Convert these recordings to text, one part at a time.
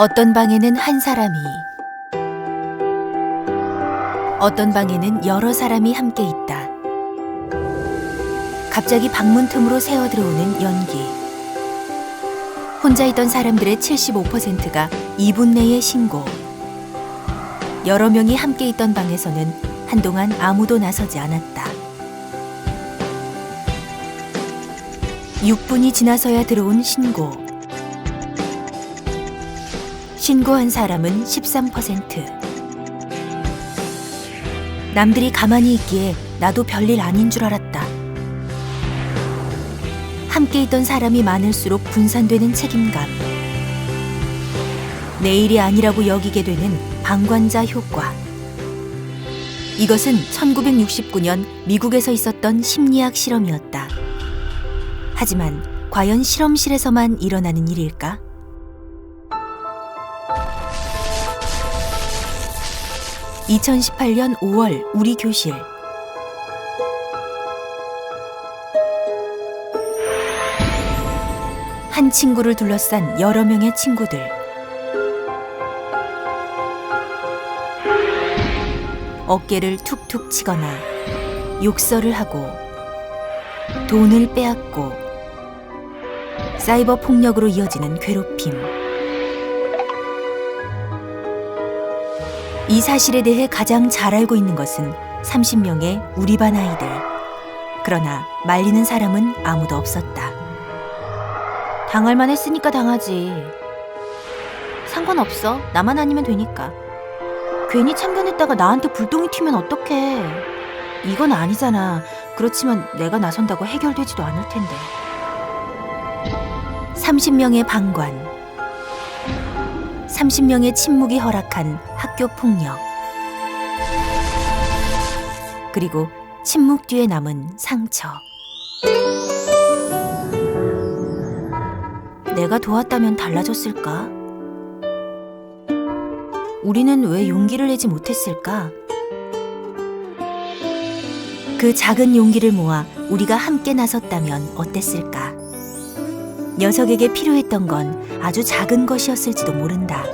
어떤 방에는 한 사람이, 어떤 방에는 여러 사람이 함께 있다. 갑자기 방문 틈으로 새어 들어오는 연기. 혼자 있던 사람들의 75%가 2분 내에 신고. 여러 명이 함께 있던 방에서는 한동안 아무도 나서지 않았다. 6분이 지나서야 들어온 신고. 신고한 사람은 13%. 남들이 가만히 있기에 나도 별일 아닌 줄 알았다. 함께 있던 사람이 많을수록 분산되는 책임감. 내일이 아니라고 여기게 되는 방관자 효과. 이것은 1969년 미국에서 있었던 심리학 실험이었다. 하지만 과연 실험실에서만 일어나는 일일까? (2018년 5월) 우리 교실 한 친구를 둘러싼 여러 명의 친구들 어깨를 툭툭 치거나 욕설을 하고 돈을 빼앗고 사이버 폭력으로 이어지는 괴롭힘. 이 사실에 대해 가장 잘 알고 있는 것은 30명의 우리 반 아이들. 그러나 말리는 사람은 아무도 없었다. 당할 만 했으니까 당하지. 상관없어. 나만 아니면 되니까. 괜히 참견했다가 나한테 불똥이 튀면 어떡해. 이건 아니잖아. 그렇지만 내가 나선다고 해결되지도 않을 텐데. 30명의 방관. 30명의 침묵이 허락한 학교 폭력. 그리고 침묵 뒤에 남은 상처. 내가 도왔다면 달라졌을까? 우리는 왜 용기를 내지 못했을까? 그 작은 용기를 모아 우리가 함께 나섰다면 어땠을까? 녀석에게 필요했던 건 아주 작은 것이었을지도 모른다.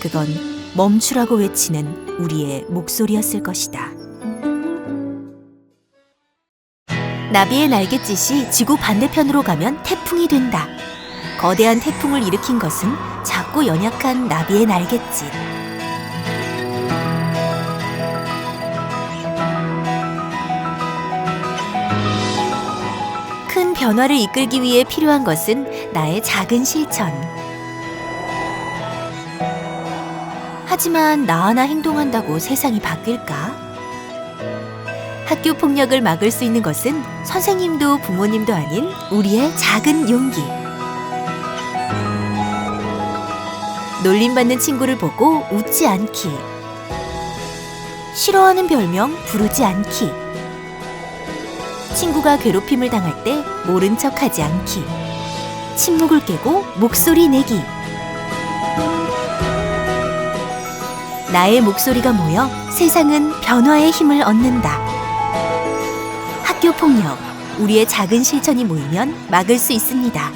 그건 멈추라고 외치는 우리의 목소리였을 것이다. 나비의 날갯짓이 지구 반대편으로 가면 태풍이 된다. 거대한 태풍을 일으킨 것은 작고 연약한 나비의 날갯짓. 큰 변화를 이끌기 위해 필요한 것은 나의 작은 실천. 하지만 나 하나 행동한다고 세상이 바뀔까? 학교 폭력을 막을 수 있는 것은 선생님도 부모님도 아닌 우리의 작은 용기. 놀림받는 친구를 보고 웃지 않기. 싫어하는 별명 부르지 않기. 친구가 괴롭힘을 당할 때 모른 척 하지 않기. 침묵을 깨고 목소리 내기. 나의 목소리가 모여 세상은 변화의 힘을 얻는다. 학교 폭력, 우리의 작은 실천이 모이면 막을 수 있습니다.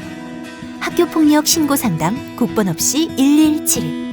학교 폭력 신고 상담 국번 없이 117